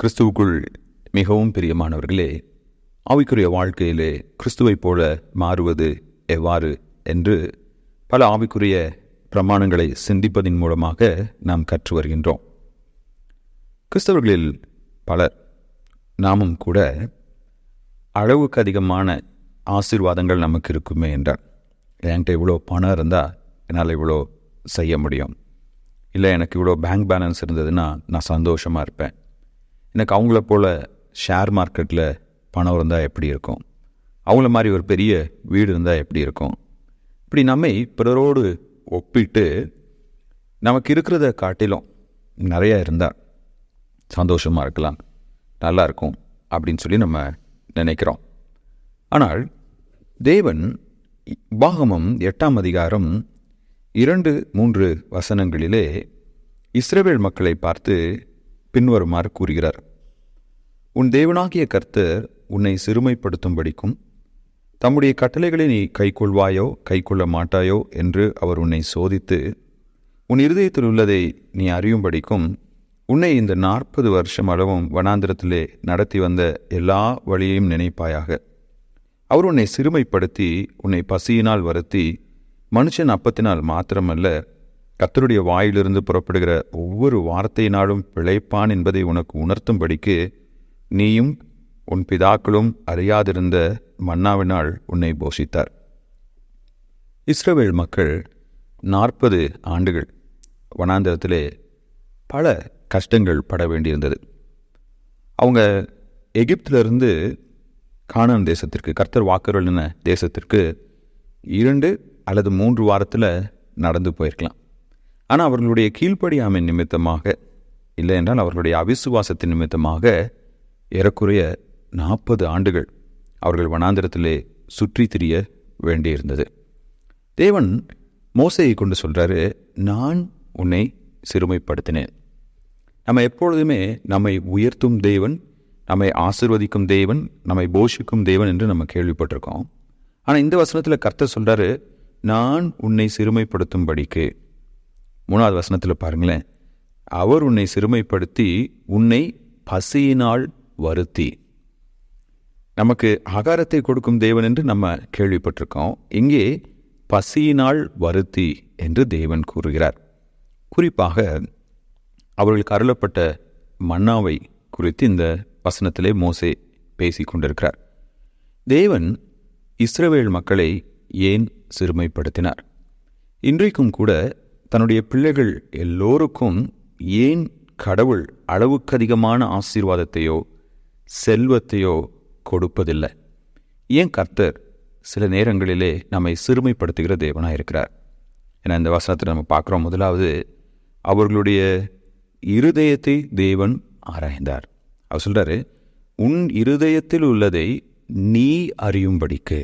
கிறிஸ்துவுக்குள் மிகவும் பிரியமானவர்களே ஆவிக்குரிய வாழ்க்கையிலே கிறிஸ்துவைப் போல மாறுவது எவ்வாறு என்று பல ஆவிக்குரிய பிரமாணங்களை சிந்திப்பதின் மூலமாக நாம் கற்று வருகின்றோம். கிறிஸ்தவர்களில் பலர் நாமும் கூட அளவுக்கு அதிகமான ஆசீர்வாதங்கள் நமக்கு இருக்குமே என்றார். என்கிட்ட இவ்வளோ பணம் இருந்தால் என்னால் இவ்வளோ செய்ய முடியும். இல்லை எனக்கு இவ்வளோ பேங்க் பேலன்ஸ் இருந்ததுன்னா நான் சந்தோஷமாக இருப்பேன். எனக்கு அவங்கள போல் ஷேர் மார்க்கெட்டில் பணம் இருந்தால் எப்படி இருக்கும்? அவங்கள மாதிரி ஒரு பெரிய வீடு இருந்தால் எப்படி இருக்கும்? இப்படி நம்மை பிறரோடு ஒப்பிட்டு நமக்கு இருக்கிறத காட்டிலும் நிறையா இருந்தால் சந்தோஷமாக இருக்கலாம் நல்லா இருக்கும் அப்படின்னு சொல்லி நம்ம நினைக்கிறோம். ஆனால் தேவன் பாகமம் எட்டாம் அதிகாரம் இரண்டு மூன்று வசனங்களிலே இஸ்ரேவேல் மக்களை பார்த்து பின்வருமாறு கூறுகிறார். உன் தேவனாகிய கர்த்தர் உன்னை சிறுமைப்படுத்தும்படிக்கும் தம்முடைய கட்டளைகளை நீ கைக்கொள்வாயோ கைக்கொள்ள மாட்டாயோ என்று அவர் உன்னை சோதித்து உன் இருதயத்தில் உள்ளதை நீ அறியும்படிக்கும் உன்னை இந்த நாற்பது வருஷம் அளவும் வனாந்திரத்திலே நடத்தி வந்த எல்லா வழியையும் நினைப்பாயாக. அவர் உன்னை சிறுமைப்படுத்தி உன்னை பசியினால் வருத்தி மனுஷன் அப்பத்தினால் மாத்திரமல்ல கத்தருடைய வாயிலிருந்து புறப்படுகிற ஒவ்வொரு வார்த்தையினாலும் பிழைப்பான் என்பதை உனக்கு உணர்த்தும்படிக்கு நீயும் உன் பிதாக்களும் அறியாதிருந்த மன்னாவினால் உன்னை போஷித்தார். இஸ்ரவேல் மக்கள் நாற்பது ஆண்டுகள் வனாந்திரத்திலே பல கஷ்டங்கள் பட வேண்டியிருந்தது. அவங்க எகிப்திலிருந்து கானான் தேசத்திற்கு கர்த்தர் வாக்குறுளின தேசத்திற்கு இரண்டு அல்லது மூன்று வாரத்தில் நடந்து போயிருக்கலாம். ஆனால் அவர்களுடைய கீழ்ப்படியாமை நிமித்தமாக இல்லை என்றால் அவர்களுடைய அவிசுவாசத்தின் நிமித்தமாக ஏறக்குறைய நாற்பது ஆண்டுகள் அவர்கள் வனாந்திரத்திலே சுற்றி திரிய வேண்டியிருந்தது. தேவன் மோசையை கொண்டு சொல்கிறாரு நான் உன்னை சிறுமைப்படுத்தினேன். நம்ம எப்பொழுதுமே நம்மை உயர்த்தும் தேவன் நம்மை ஆசிர்வதிக்கும் தேவன் நம்மை போஷிக்கும் தேவன் என்று நம்ம கேள்விப்பட்டிருக்கோம். ஆனால் இந்த வசனத்தில் கர்த்தர் சொல்கிறாரு நான் உன்னை சிறுமைப்படுத்தும்படிக்கு. மூணாவது வசனத்தில் பாருங்களேன். அவர் உன்னை சிறுமைப்படுத்தி உன்னை பசியினால் வருத்தி. நமக்கு ஆகாரத்தை கொடுக்கும் தேவன் என்று நம்ம கேள்விப்பட்டிருக்கோம். இங்கே பசியினால் வருத்தி என்று தேவன் கூறுகிறார். குறிப்பாக அவர்களுக்கு அருளப்பட்ட மன்னாவை குறித்து இந்த வசனத்திலே மோசே பேசி கொண்டிருக்கிறார். தேவன் இஸ்ரவேல் மக்களை ஏன் சிறுமைப்படுத்தினார்? இன்றைக்கும் கூட தன்னுடைய பிள்ளைகள் எல்லோருக்கும் ஏன் கடவுள் அளவுக்கு அதிகமான ஆசீர்வாதத்தையோ செல்வத்தையோ கொடுப்பதில்லை? ஏன் கர்த்தர் சில நேரங்களிலே நம்மை சிறுமைப்படுத்துகிற தேவனாக இருக்கிறார் ஏன்னா இந்த வசனத்தில் நம்ம பார்க்குறோம். முதலாவது அவர்களுடைய இருதயத்தை தேவன் ஆராய்ந்தார். அவர் சொல்கிறாரு உன் இருதயத்தில் உள்ளதை நீ அறியும்படிக்கு.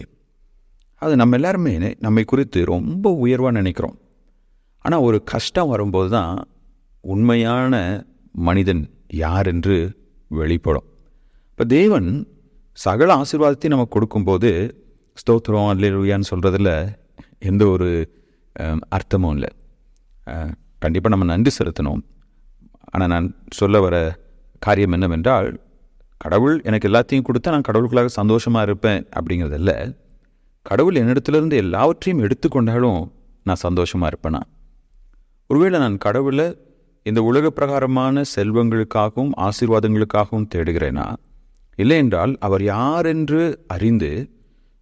அது நம்ம எல்லாருமே நம்மை குறித்து ரொம்ப உயர்வாக நினைக்கிறோம். ஆனால் ஒரு கஷ்டம் வரும்போது தான் உண்மையான மனிதன் யார் என்று வெளிப்படும். இப்போ தேவன் சகல ஆசீர்வாதத்தையும் நமக்கு கொடுக்கும்போது ஸ்தோத்திரம் அல்லேலுயான்னு சொல்கிறதுல எந்த ஒரு அர்த்தமும் இல்லை. கண்டிப்பாக நம்ம நன்றி செலுத்தணும். ஆனால் நான் சொல்ல வர காரியம் என்னவென்றால் கடவுள் எனக்கு எல்லாத்தையும் கொடுத்தா நான் கடவுளுக்குள்ளாக சந்தோஷமாக இருப்பேன் அப்படிங்கிறதில்ல. கடவுள் என்னிடத்துலேருந்து எல்லாவற்றையும் எடுத்துக்கொண்டாலும் நான் சந்தோஷமாக இருப்பேனா? ஒருவேளை நான் கடவுளை இந்த உலக பிரகாரமான செல்வங்களுக்காகவும் ஆசீர்வாதங்களுக்காகவும் தேடுகிறேனா? இல்லை என்றால் அவர் யார் என்று அறிந்து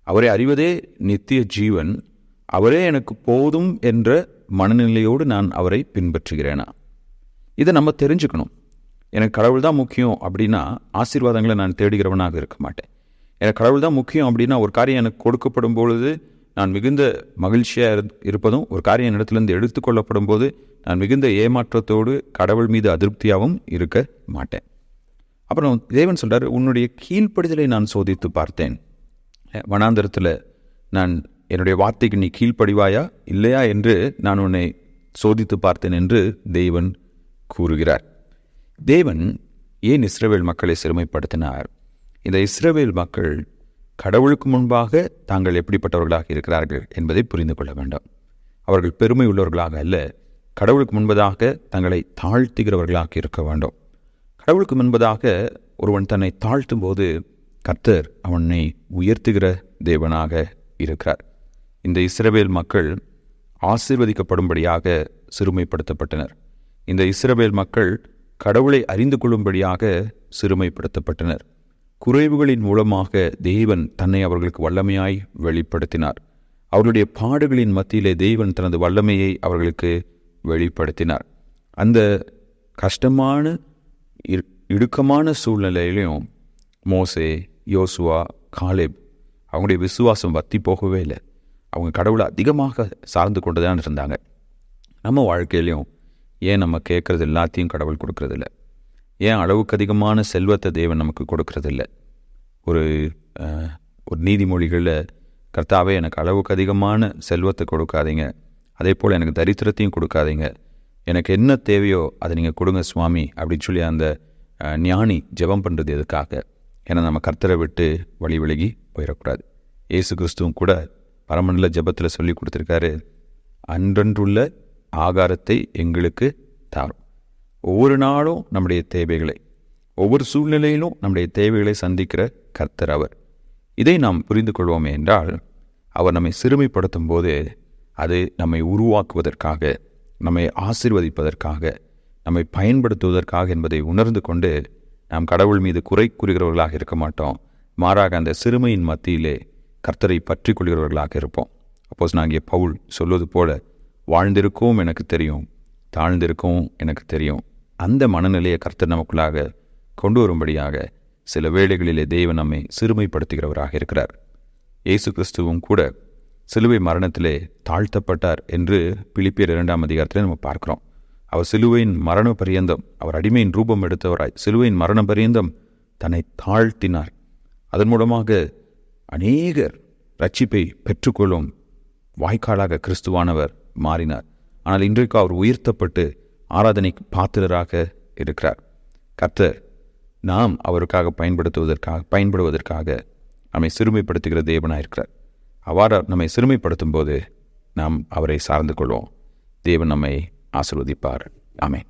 அவரை அறிவதே நித்திய ஜீவன் அவரே எனக்கு போதும் என்ற மனநிலையோடு நான் அவரை பின்பற்றுகிறேனா? இதை நம்ம தெரிஞ்சுக்கணும். எனக்கு கடவுள் தான் முக்கியம் அப்படின்னா ஆசீர்வாதங்களை நான் தேடுகிறவனாக இருக்க மாட்டேன். எனக்கு கடவுள் தான் முக்கியம் அப்படின்னா ஒரு காரியம் எனக்கு கொடுக்கப்படும் பொழுது நான் மிகுந்த மகிழ்ச்சியாக இருப்பதும் ஒரு காரியம் என்னிடத்துலேருந்து எடுத்துக்கொள்ளப்படும் போது நான் மிகுந்த ஏமாற்றத்தோடு கடவுள் மீது அதிருப்தியாகவும் இருக்க மாட்டேன். அப்புறம் தேவன் சொல்கிறார் உன்னுடைய கீழ்ப்படிதலை நான் சோதித்து பார்த்தேன். வனாந்தரத்தில் நான் என்னுடைய வார்த்தைக்கு நீ கீழ்ப்படிவாயா இல்லையா என்று நான் உன்னை சோதித்து பார்த்தேன் என்று தேவன் கூறுகிறார். தேவன் ஏன் இஸ்ரவேல் மக்களை சிறுமைப்படுத்தினார்? இந்த இஸ்ரவேல் மக்கள் கடவுளுக்கு முன்பாக தாங்கள் எப்படிப்பட்டவர்களாக இருக்கிறார்கள் என்பதை புரிந்து கொள்ள வேண்டும். அவர்கள் பெருமை உள்ளவர்களாக அல்ல கடவுளுக்கு முன்பதாக தங்களை தாழ்த்துகிறவர்களாக இருக்க வேண்டும். கடவுளுக்கு முன்பதாக ஒருவன் தன்னை தாழ்த்தும் போது கர்த்தர் அவனை உயர்த்துகிற தேவனாக இருக்கிறார். இந்த இஸ்ரவேல் மக்கள் ஆசீர்வதிக்கப்படும்படியாக சிறுமைப்படுத்தப்பட்டனர். இந்த இஸ்ரவேல் மக்கள் கடவுளை அறிந்து கொள்ளும்படியாக சிறுமைப்படுத்தப்பட்டனர். குறைவுகளின் மூலமாக தேவன் தன்னை அவர்களுக்கு வல்லமையாய் வெளிப்படுத்தினார். அவர்களுடைய பாடுகளின் மத்தியிலே தேவன் தனது வல்லமையை அவர்களுக்கு வெளிப்படுத்தினார். அந்த கஷ்டமான இடுக்கமான சூழ்நிலையிலையும் மோசே யோசுவா காலேப் அவங்களுடைய விசுவாசம் வத்தி போகவே இல்லை. அவங்க கடவுளை அதிகமாக சார்ந்து கொண்டு தான் இருந்தாங்க. நம்ம வாழ்க்கையிலையும் ஏன் நம்ம கேட்குறது எல்லாத்தையும் கடவுள் கொடுக்கறதில்ல? ஏன் அளவுக்கு அதிகமான செல்வத்தை தேவன் நமக்கு கொடுக்கறதில்ல? ஒரு ஒரு நீதிமொழிகளில் கர்த்தாவே எனக்கு அளவுக்கு அதிகமான செல்வத்தை கொடுக்காதீங்க. அதே போல் எனக்கு தரித்திரத்தையும் கொடுக்காதீங்க. எனக்கு என்ன தேவையோ அதை நீங்கள் கொடுங்க சுவாமி அப்படின்னு சொல்லி அந்த ஞானி ஜெபம் பண்ணுறது எதுக்காக? ஏன்னா நம்ம கர்த்தரை விட்டு வழி விலகி போயிடக்கூடாது இயேசு கிறிஸ்துவும் கூட பரமண்டல ஜெபத்தில் சொல்லி கொடுத்துருக்காரு அன்றன்றுள்ள ஆகாரத்தை எங்களுக்கு தாரும். ஒவ்வொரு நாளும் நம்முடைய தேவைகளை ஒவ்வொரு சூழ்நிலையிலும் நம்முடைய தேவைகளை சந்திக்கிற கர்த்தர் அவர். இதை நாம் புரிந்து கொள்வோமே என்றால் அவர் நம்மை சிறுமைப்படுத்தும் போது அது நம்மை உருவாக்குவதற்காக நம்மை ஆசிர்வதிப்பதற்காக நம்மை பயன்படுத்துவதற்காக என்பதை உணர்ந்து கொண்டு நாம் கடவுள் மீது குறை கூறுகிறவர்களாக இருக்க மாட்டோம். மாறாக அந்த சிறுமையின் மத்தியிலே கர்த்தரை பற்றி கொள்கிறவர்களாக இருப்போம். அப்போஸ் நாங்கள் பவுல் சொல்வது போல வாழ்ந்திருக்கவும் எனக்கு தெரியும் தாழ்ந்திருக்கவும் எனக்கு தெரியும். அந்த மனநிலையை கர்த்தர் நமக்குள்ளாக கொண்டு வரும்படியாக சில வேளைகளிலே தெய்வன் நம்மை சிறுமைப்படுத்துகிறவராக இருக்கிறார். இயேசு கிறிஸ்துவும் கூட சிலுவை மரணத்திலே தாழ்த்தப்பட்டார் என்று பிலிப்பியர் இரண்டாம் அதிகாரத்தில் நம்ம பார்க்கிறோம். அவர் சிலுவையின் மரண பரியந்தம் அவர் அடிமையின் ரூபம் எடுத்தவராய் சிலுவையின் மரண பரியந்தம் தன்னை தாழ்த்தினார். அதன் மூலமாக அநேகர் ரட்சிப்பை பெற்றுக்கொள்ளும் வாய்க்காலாக கிறிஸ்துவானவர் மாறினார். ஆனால் இன்றைக்கு அவர் உயர்த்தப்பட்டு ஆராதனை பாத்திரராக இருக்கிறார். கர்த்தர் நாம் அவருக்காக பயன்படுத்துவதற்காக பயன்படுவதற்காக நம்மை சிறுமைப்படுத்துகிற தேவனாக இருக்கிறார் அவ்வாறு நம்மை சிறுமைப்படுத்தும் போது நாம் அவரை சார்ந்து கொள்வோம். தேவன் நம்மை ஆசிர்வதிப்பார். ஆமேன்.